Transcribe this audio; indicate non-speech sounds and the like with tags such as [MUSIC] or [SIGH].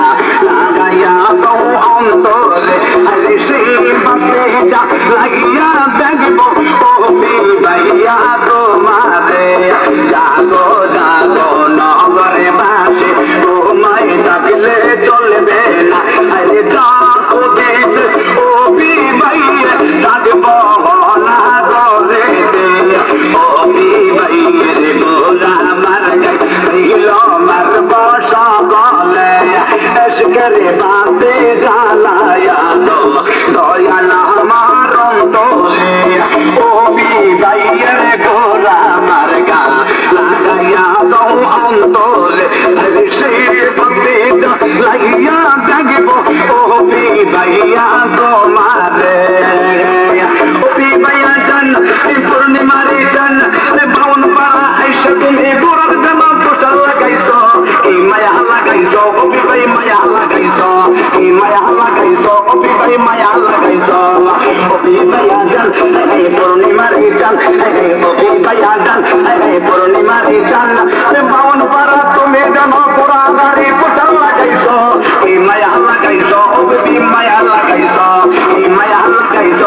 la [LAUGHS] এসকেরে বাতে জ্বালায়া কবিতায় মায়া লাগাই জল, কবিতায়া জান এই পূর্ণিমার এই জান এই কবিতায়া জান এই পূর্ণিমার এই জান বাউন পারা তুমি জানো কোরা গাড়ি পোটা লাগাইছ এই মায়া লাগাইছ কবি মায়া লাগাইছ এই মায়া লাগাইছ